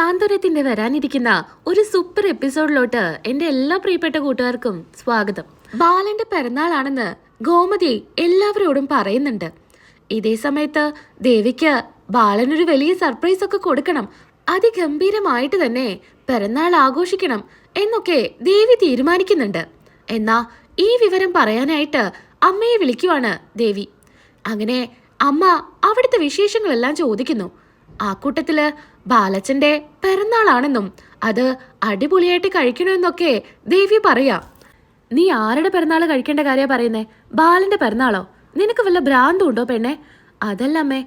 സാന്ത്വനത്തിന്റെ വരാനിരിക്കുന്ന ഒരു സൂപ്പർ എപ്പിസോഡിലോട്ട് എന്റെ എല്ലാ പ്രിയപ്പെട്ട കൂട്ടുകാർക്കും സ്വാഗതം. ബാലന്റെ പിറന്നാളാണെന്ന് ഗോമതി എല്ലാവരോടും പറയുന്നുണ്ട്. ഇതേ സമയത്ത് ദേവിക്ക് ബാലനൊരു വലിയ സർപ്രൈസ് ഒക്കെ കൊടുക്കണം. അതിഗംഭീരമായിട്ട് തന്നെ പിറന്നാൾ ആഘോഷിക്കണം എന്നൊക്കെ ദേവി തീരുമാനിക്കുന്നുണ്ട്. എന്നാ ഈ വിവരം പറയാനായിട്ട് അമ്മയെ വിളിക്കുവാണ് ദേവി. അങ്ങനെ അമ്മ അവിടുത്തെ വിശേഷങ്ങളെല്ലാം ചോദിക്കുന്നു. ആ കൂട്ടത്തിൽ ബാലച്ചന്റെ പിറന്നാളാണെന്നും അത് അടിപൊളിയായിട്ട് കഴിക്കണമെന്നൊക്കെ ദേവി പറയാ. നീ ആരുടെ പിറന്നാൾ കഴിക്കേണ്ട കാര്യ പറയുന്നേ? ബാലന്റെ പിറന്നാളോ? നിനക്ക് വല്ല ഭ്രാന്തും ഉണ്ടോ പെണ്ണെ? അതല്ല അമ്മേ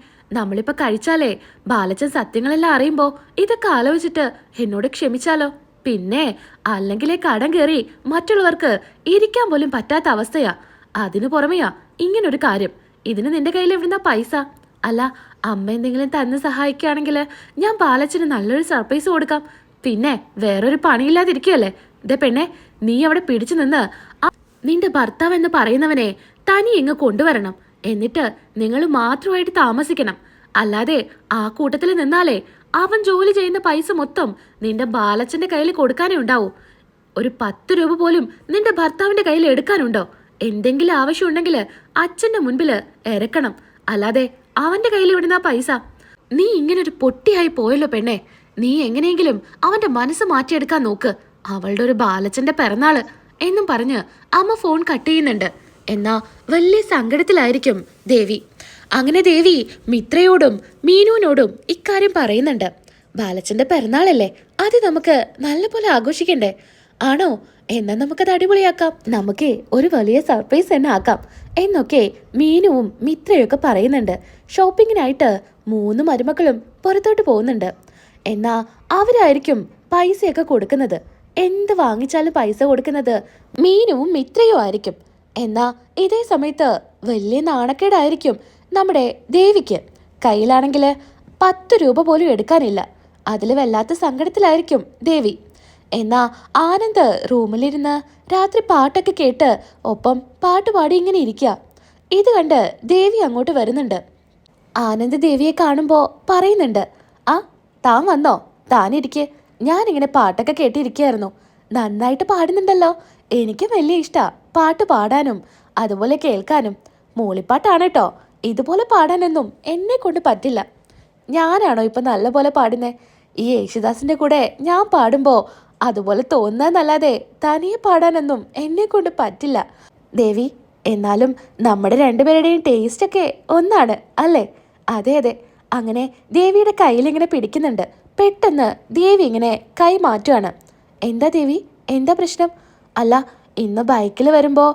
കഴിച്ചാലേ ബാലച്ചൻ സത്യങ്ങളെല്ലാം അറിയുമ്പോ ഇതൊക്കെ ആലോചിച്ചിട്ട് എന്നോട് ക്ഷമിച്ചാലോ? പിന്നെ അല്ലെങ്കിലേ കടം കയറി മറ്റുള്ളവർക്ക് ഇരിക്കാൻ പോലും പറ്റാത്ത അവസ്ഥയാ. അതിനു പുറമെയാ ഇങ്ങനൊരു കാര്യം. ഇതിന് നിന്റെ കയ്യിൽ എവിടുന്ന പൈസ? അല്ല അമ്മ എന്തെങ്കിലും തന്ന് സഹായിക്കുകയാണെങ്കിൽ ഞാൻ ബാലച്ചന് നല്ലൊരു സർപ്രൈസ് കൊടുക്കാം. പിന്നെ വേറൊരു പണിയില്ലാതിരിക്കുകയല്ലേ? ഇതേ പെണ്ണെ നീ അവിടെ പിടിച്ചു നിന്ന് നിന്റെ ഭർത്താവ് എന്ന് പറയുന്നവനെ തനി ഇങ്ങ് കൊണ്ടുവരണം. എന്നിട്ട് നിങ്ങൾ മാത്രമായിട്ട് താമസിക്കണം. അല്ലാതെ ആ കൂട്ടത്തിൽ നിന്നാലേ അവൻ ജോലി ചെയ്യുന്ന പൈസ മൊത്തം നിന്റെ ബാലച്ചന്റെ കയ്യിൽ കൊടുക്കാനേ ഉണ്ടാവൂ. ഒരു പത്ത് രൂപ പോലും നിന്റെ ഭർത്താവിന്റെ കയ്യിൽ എടുക്കാനുണ്ടോ? എന്തെങ്കിലും ആവശ്യമുണ്ടെങ്കിൽ അച്ഛന്റെ മുൻപിൽ ഇറക്കണം അല്ലാതെ അവന്റെ കയ്യിൽ വിടുന്ന ആ പൈസ. നീ ഇങ്ങനെ ഒരു പൊട്ടിയായി പോയല്ലോ പെണ്ണെ. നീ എങ്ങനെയെങ്കിലും അവന്റെ മനസ്സ് മാറ്റിയെടുക്കാൻ നോക്ക്. അവളുടെ ഒരു ബാലച്ചന്റെ പിറന്നാൾ എന്നും പറഞ്ഞ് അമ്മ ഫോൺ കട്ട് ചെയ്യുന്നുണ്ട്. എന്നാ വലിയ സങ്കടത്തിലായിരിക്കും ദേവി. അങ്ങനെ ദേവി മിത്രയോടും മീനുവിനോടും ഇക്കാര്യം പറയുന്നുണ്ട്. ബാലച്ചന്റെ പിറന്നാളല്ലേ? അത് നമുക്ക് നല്ലപോലെ ആഘോഷിക്കണ്ടേ? ആണോ? എന്നാ നമുക്കത് അടിപൊളിയാക്കാം. നമുക്ക് ഒരു വലിയ സർപ്രൈസ് തന്നെ ആക്കാം. എന്നൊക്കെ മീനുവും മിത്രയൊക്കെ പറയുന്നുണ്ട്. ഷോപ്പിങ്ങിനായിട്ട് മൂന്ന് മരുമക്കളും പുറത്തോട്ട് പോകുന്നുണ്ട്. എന്നാ അവരായിരിക്കും പൈസയൊക്കെ കൊടുക്കുന്നത്. എന്ത് വാങ്ങിച്ചാലും പൈസ കൊടുക്കുന്നത് മീനുവും മിത്രയും ആയിരിക്കും. എന്നാ ഇതേ സമയത്ത് വലിയ നാണക്കേടായിരിക്കും നമ്മുടെ ദേവിക്ക്. കയ്യിലാണെങ്കിൽ പത്ത് രൂപ പോലും എടുക്കാനില്ല. അതിൽ വല്ലാത്ത സങ്കടത്തിലായിരിക്കും ദേവി. എന്നാ ആനന്ദ് റൂമിലിരുന്ന് രാത്രി പാട്ടൊക്കെ കേട്ട് ഒപ്പം പാട്ട് പാടി ഇങ്ങനെ ഇരിക്കുക ഇത് കണ്ട് ദേവി അങ്ങോട്ട് വരുന്നുണ്ട്. ആനന്ദ് ദേവിയെ കാണുമ്പോൾ പറയുന്നുണ്ട് ആ താൻ വന്നോ? താനിരിക്കെ ഞാനിങ്ങനെ പാട്ടൊക്കെ കേട്ടിരിക്കുകയായിരുന്നു നന്നായിട്ട് പാടുന്നുണ്ടല്ലോ. എനിക്ക് വലിയ ഇഷ്ടാ പാട്ട് പാടാനും അതുപോലെ കേൾക്കാനും. മൂളിപ്പാട്ടാണ് കേട്ടോ ഇതുപോലെ പാടാനൊന്നും എന്നെ കൊണ്ട് പറ്റില്ല. ഞാനാണോ ഇപ്പൊ നല്ലപോലെ പാടുന്നേ? ഈ യേശുദാസിന്റെ കൂടെ ഞാൻ പാടുമ്പോ അതുപോലെ തോന്നാന്നല്ലാതെ തനിയെ പാടാനൊന്നും എന്നെ കൊണ്ട് പറ്റില്ല. ദേവി എന്നാലും നമ്മുടെ രണ്ടുപേരുടെയും ടേസ്റ്റൊക്കെ ഒന്നാണ് അല്ലേ? അതെ അതെ. അങ്ങനെ ദേവിയുടെ കയ്യിലിങ്ങനെ പിടിക്കുന്നുണ്ട്. പെട്ടെന്ന് ദേവി ഇങ്ങനെ കൈ മാറ്റുകയാണ് എന്താ ദേവി? എന്താ പ്രശ്നം? അല്ല ഇന്ന് ബൈക്കിൽ വരുമ്പോൾ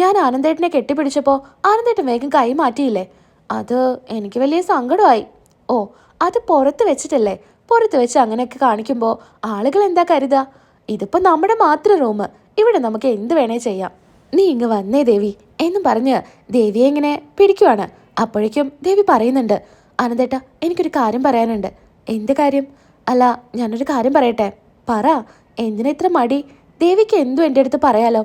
ഞാൻ ആനന്ദേട്ടനെ കെട്ടിപ്പിടിച്ചപ്പോൾ ആനന്ദേട്ടൻ വേഗം കൈ മാറ്റിയില്ലേ? അത് എനിക്ക് വലിയ സങ്കടമായി. ഓ അത് പുറത്ത് വെച്ചിട്ടല്ലേ? പുറത്ത് വെച്ച് അങ്ങനെയൊക്കെ കാണിക്കുമ്പോൾ ആളുകൾ എന്താ കരുതുക ഇതിപ്പോൾ നമ്മുടെ മാത്രം റൂം ഇവിടെ നമുക്ക് എന്ത് വേണേ ചെയ്യാം. നീ ഇങ്ങ് വന്നേ ദേവി എന്നും പറഞ്ഞ് ദേവിയെ ഇങ്ങനെ പിടിക്കുവാണ്. അപ്പോഴേക്കും ദേവി പറയുന്നുണ്ട് അനന്തേട്ട എനിക്കൊരു കാര്യം പറയാനുണ്ട്. എന്ത് കാര്യം? അല്ല ഞാനൊരു കാര്യം പറയട്ടെ. പറ എന്തിനാ ഇത്ര മടി? ദേവിക്ക് എന്തും എന്റെ അടുത്ത് പറയാലോ.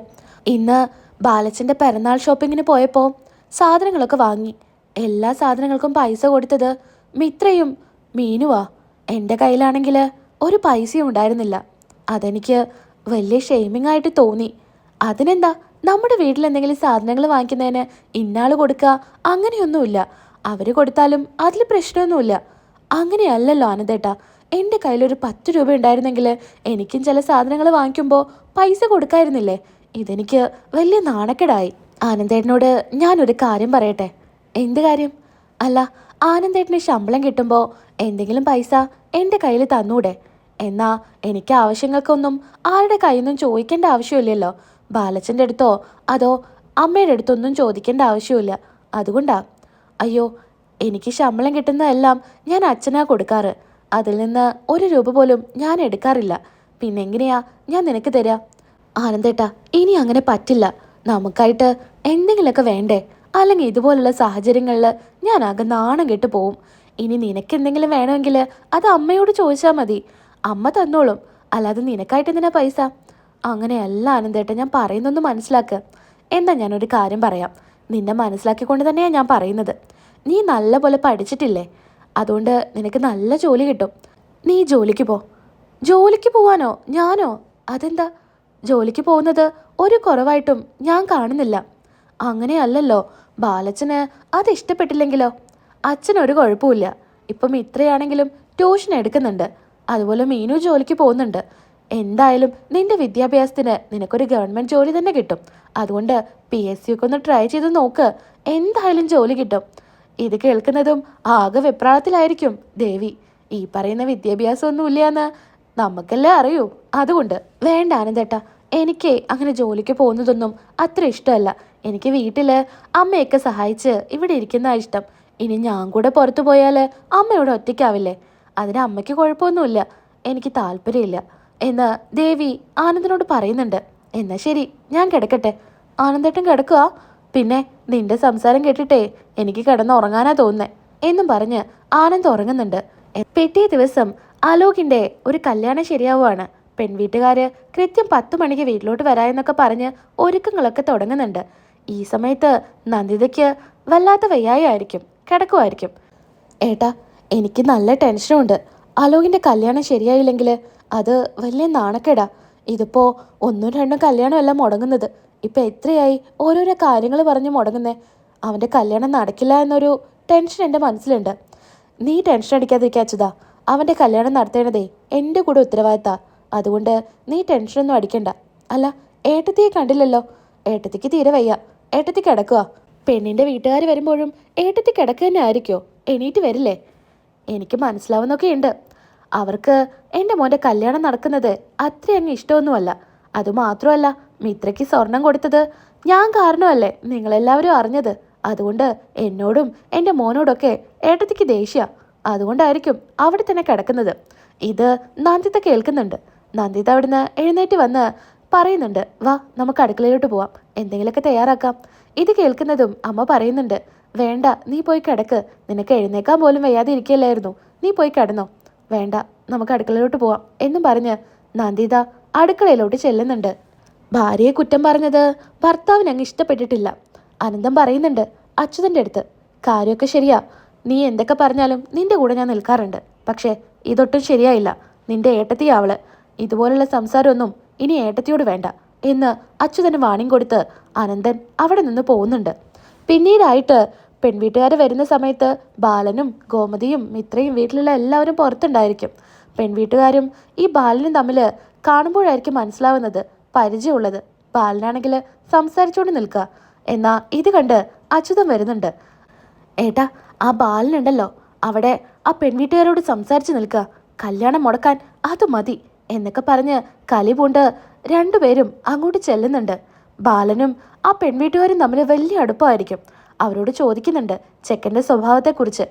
ഇന്ന് ബാലച്ചന്റെ പിറന്നാൾ ഷോപ്പിങ്ങിന് പോയപ്പോൾ സാധനങ്ങളൊക്കെ വാങ്ങി. എല്ലാ സാധനങ്ങൾക്കും പൈസ കൊടുത്തത് മിത്രയും മീനുവാ. എന്റെ കയ്യിലാണെങ്കിൽ ഒരു പൈസയും ഉണ്ടായിരുന്നില്ല. അതെനിക്ക് വലിയ ഷെയ്മിങ് ആയിട്ട് തോന്നി. അതിനെന്താ? നമ്മുടെ വീട്ടിൽ എന്തെങ്കിലും സാധനങ്ങൾ വാങ്ങിക്കുന്നതിന് ഇന്നാൾ കൊടുക്കുക അങ്ങനെയൊന്നുമില്ല. അവർ കൊടുത്താലും അതിൽ പ്രശ്നമൊന്നുമില്ല. അങ്ങനെയല്ലല്ലോ ആനന്ദേട്ടാ എന്റെ കയ്യിലൊരു പത്ത് രൂപ ഉണ്ടായിരുന്നെങ്കിൽ എനിക്കും ചില സാധനങ്ങൾ വാങ്ങിക്കുമ്പോൾ പൈസ കൊടുക്കായിരുന്നില്ലേ? ഇതെനിക്ക് വലിയ നാണക്കേടായി. ആനന്ദേട്ടനോട് ഞാനൊരു കാര്യം പറയട്ടെ? എന്ത് കാര്യം? അല്ല ആനന്ദേട്ടന് ശമ്പളം കിട്ടുമ്പോൾ എന്തെങ്കിലും പൈസ എന്റെ കയ്യിൽ തന്നൂടെ. എന്നാ എനിക്ക് ആവശ്യങ്ങൾക്കൊന്നും ആരുടെ കയ്യിൽ നിന്നും ചോദിക്കേണ്ട ആവശ്യമില്ലല്ലോ. ബാലച്ചന്റെ അടുത്തോ അതോ അമ്മയുടെ അടുത്തൊന്നും ചോദിക്കേണ്ട ആവശ്യമില്ല. അതുകൊണ്ടാ. അയ്യോ എനിക്ക് ശമ്പളം കിട്ടുന്നതെല്ലാം ഞാൻ അച്ഛനാ കൊടുക്കാറ്. അതിൽ നിന്ന് ഒരു രൂപ പോലും ഞാൻ എടുക്കാറില്ല. പിന്നെ എങ്ങനെയാ ഞാൻ നിനക്ക് തരാ? ആനന്ദേട്ടാ ഇനി അങ്ങനെ പറ്റില്ല. നമുക്കായിട്ട് എന്തെങ്കിലുമൊക്കെ വേണ്ടേ? അല്ലെങ്കിൽ ഇതുപോലുള്ള സാഹചര്യങ്ങളിൽ ഞാൻ ആകെ നാണം കെട്ട് പോവും. ഇനി നിനക്ക് എന്തെങ്കിലും വേണമെങ്കിൽ അത് അമ്മയോട് ചോദിച്ചാൽ മതി. അമ്മ തന്നോളും. അല്ലാതെ നിനക്കായിട്ട് എന്തിനാ പൈസ? അങ്ങനെയല്ല ആനന്ദേട്ട ഞാൻ പറയുന്നൊന്ന് മനസ്സിലാക്കുക എന്താ ഞാനൊരു കാര്യം പറയാം. നിന്നെ മനസ്സിലാക്കിക്കൊണ്ട് തന്നെയാണ് ഞാൻ പറയുന്നത്. നീ നല്ല പോലെ പഠിച്ചിട്ടില്ലേ? അതുകൊണ്ട് നിനക്ക് നല്ല ജോലി കിട്ടും. നീ ജോലിക്ക് പോ. ജോലിക്ക് പോവാനോ? ഞാനോ? അതെന്താ? ജോലിക്ക് പോകുന്നത് ഒരു കുറവായിട്ടും ഞാൻ കാണുന്നില്ല. അങ്ങനെയല്ലല്ലോ. ബാലച്ചന് അത് ഇഷ്ടപ്പെട്ടില്ലെങ്കിലോ? അച്ഛനൊരു കുഴപ്പമില്ല ഇപ്പം ഇത്രയാണെങ്കിലും ട്യൂഷൻ എടുക്കുന്നുണ്ട്. അതുപോലെ മീനു ജോലിക്ക് പോകുന്നുണ്ട്. എന്തായാലും നിന്റെ വിദ്യാഭ്യാസത്തിന് നിനക്കൊരു ഗവൺമെന്റ് ജോലി തന്നെ കിട്ടും. അതുകൊണ്ട് പി എസ് സി ഒക്കെ ഒന്ന് ട്രൈ ചെയ്ത് നോക്ക്. എന്തായാലും ജോലി കിട്ടും. ഇത് കേൾക്കുന്നതും ആകെ വെപ്രാളത്തിലായിരിക്കും ദേവി. ഈ പറയുന്ന വിദ്യാഭ്യാസമൊന്നുമില്ല എന്ന് നമുക്കല്ലേ അറിയൂ. അതുകൊണ്ട് വേണ്ട ആനന്ദേട്ട എനിക്ക് അങ്ങനെ ജോലിക്ക് പോകുന്നതൊന്നും അത്ര ഇഷ്ടമല്ല. എനിക്ക് വീട്ടിൽ അമ്മയൊക്കെ സഹായിച്ച് ഇവിടെ ഇരിക്കുന്ന ഇഷ്ടം. ഇനി ഞാൻ കൂടെ പുറത്തു പോയാൽ അമ്മ ഇവിടെ ഒറ്റയ്ക്കാവില്ലേ? അതിന് അമ്മയ്ക്ക് കുഴപ്പമൊന്നുമില്ല. എനിക്ക് താല്പര്യമില്ല. എന്ന് ദേവി ആനന്ദനോട് പറയുന്നുണ്ട്. എന്നാ ശരി ഞാൻ കിടക്കട്ടെ. ആനന്ദേട്ടൻ കിടക്കുക പിന്നെ നിന്റെ സംസാരം കേട്ടിട്ടേ എനിക്ക് കിടന്ന് കിടന്നുറങ്ങാനാ തോന്നുന്നേ എന്നും പറഞ്ഞ് ആനന്ദ് ഉറങ്ങുന്നുണ്ട്. പിറ്റേ ദിവസം അലോകിന്റെ ഒരു കല്യാണം ശരിയാവുകയാണ് പെൺവീട്ടുകാര് കൃത്യം പത്ത് മണിക്ക് വീട്ടിലോട്ട് വരാമെന്നൊക്കെ പറഞ്ഞ് ഒരുക്കങ്ങളൊക്കെ തുടങ്ങുന്നുണ്ട്. ഈ സമയത്ത് നന്ദിതയ്ക്ക് വല്ലാത്ത വയ്യായായിരിക്കും കിടക്കുമായിരിക്കും. ഏട്ടാ എനിക്ക് നല്ല ടെൻഷനുണ്ട്. അലോകിന്റെ കല്യാണം ശരിയായില്ലെങ്കിൽ അത് വലിയ നാണക്കേടാ. ഇതിപ്പോൾ ഒന്നും രണ്ടും കല്യാണമല്ല മുടങ്ങുന്നത്. ഇപ്പം എത്രയായി ഓരോരോ കാര്യങ്ങൾ പറഞ്ഞ് മുടങ്ങുന്നേ. അവന്റെ കല്യാണം നടക്കില്ല എന്നൊരു ടെൻഷൻ എന്റെ മനസ്സിലുണ്ട്. നീ ടെൻഷൻ അടിക്കാതിരിക്കാച്ചതാ അവന്റെ കല്യാണം നടത്തേണ്ടതേ എന്റെ കൂടെ ഉത്തരവാദിത്താ. അതുകൊണ്ട് നീ ടെൻഷനൊന്നും അടിക്കണ്ട. അല്ല ഏട്ടത്തിയെ കണ്ടില്ലല്ലോ. ഏട്ടത്തിക്ക് തീരെ വയ്യ. ഏട്ടത്തി കിടക്കുക പെണ്ണിന്റെ വീട്ടുകാർ വരുമ്പോഴും ഏട്ടത്തി കിടക്കുക തന്നെ ആയിരിക്കോ? എണീറ്റ് വരില്ലേ? എനിക്ക് മനസ്സിലാവുന്നൊക്കെ ഉണ്ട് അവർക്ക് എന്റെ മോന്റെ കല്യാണം നടക്കുന്നത് അത്ര അങ്ങ് ഇഷ്ടമൊന്നുമല്ല. അതുമാത്രമല്ല മിത്രയ്ക്ക് സ്വർണം കൊടുത്തത് ഞാൻ കാരണമല്ലേ നിങ്ങളെല്ലാവരും അറിഞ്ഞത്? അതുകൊണ്ട് എന്നോടും എന്റെ മോനോടൊക്കെ ഏട്ടത്തിക്ക് ദേഷ്യ. അതുകൊണ്ടായിരിക്കും അവിടെ തന്നെ കിടക്കുന്നത്. ഇത് നന്ദിത കേൾക്കുന്നുണ്ട്. നന്ദിത അവിടുന്ന് എഴുന്നേറ്റ് വന്ന് പറയുന്നുണ്ട് വാ നമുക്ക് അടുക്കളയിലോട്ട് പോവാം. എന്തെങ്കിലുമൊക്കെ തയ്യാറാക്കാം. ഇത് കേൾക്കുന്നതും അമ്മ പറയുന്നുണ്ട് വേണ്ട നീ പോയി കിടക്ക്. നിനക്ക് എഴുന്നേക്കാൻ പോലും വയ്യാതെ ഇരിക്കുകയല്ലായിരുന്നു നീ പോയി കിടന്നോ. വേണ്ട നമുക്ക് അടുക്കളയിലോട്ട് പോവാം എന്നും പറഞ്ഞ് നന്ദിത അടുക്കളയിലോട്ട് ചെല്ലുന്നുണ്ട്. ഭാര്യയെ കുറ്റം പറഞ്ഞത് ഭർത്താവിന് അങ്ങ് ഇഷ്ടപ്പെട്ടിട്ടില്ല. അനന്തം പറയുന്നുണ്ട് അച്യുതന്റെ അടുത്ത്. കാര്യമൊക്കെ ശരിയാ. നീ എന്തൊക്കെ പറഞ്ഞാലും നിന്റെ കൂടെ ഞാൻ നിൽക്കാറുണ്ട്. പക്ഷേ ഇതൊട്ടും ശരിയായില്ല. നിന്റെ ഏട്ടത്തിയാവൾ ഇതുപോലുള്ള സംസാരമൊന്നും ഇനി ഏട്ടത്തിയോട് വേണ്ട എന്ന് അച്യുതന് വാണിംഗ് കൊടുത്ത് അനന്തൻ അവിടെ നിന്ന് പോകുന്നുണ്ട്. പിന്നീടായിട്ട് പെൺവീട്ടുകാർ വരുന്ന സമയത്ത് ബാലനും ഗോമതിയും മിത്രയും വീട്ടിലുള്ള എല്ലാവരും പുറത്തുണ്ടായിരിക്കും. പെൺവീട്ടുകാരും ഈ ബാലനും തമ്മിൽ കാണുമ്പോഴായിരിക്കും മനസ്സിലാവുന്നത് പരിചയമുള്ളത്. ബാലനാണെങ്കിൽ സംസാരിച്ചുകൊണ്ട് നിൽക്കുക. എന്നാ ഇത് കണ്ട് അച്യുതം വരുന്നുണ്ട്. ഏട്ടാ ആ ബാലനുണ്ടല്ലോ. അവിടെ ആ പെൺവീട്ടുകാരോട് സംസാരിച്ച് നിൽക്കുക. കല്യാണം മുടക്കാൻ അത് മതി. എന്നൊക്കെ പറഞ്ഞ് കലി പൂണ്ട് രണ്ടുപേരും അങ്ങോട്ട് ചെല്ലുന്നുണ്ട്. ബാലനും ആ പെൺവീട്ടുകാരും തമ്മിൽ വലിയ അടുപ്പമായിരിക്കും അവരോട് ചോദിക്കുന്നുണ്ട് ചെക്കന്റെ സ്വഭാവത്തെക്കുറിച്ച്.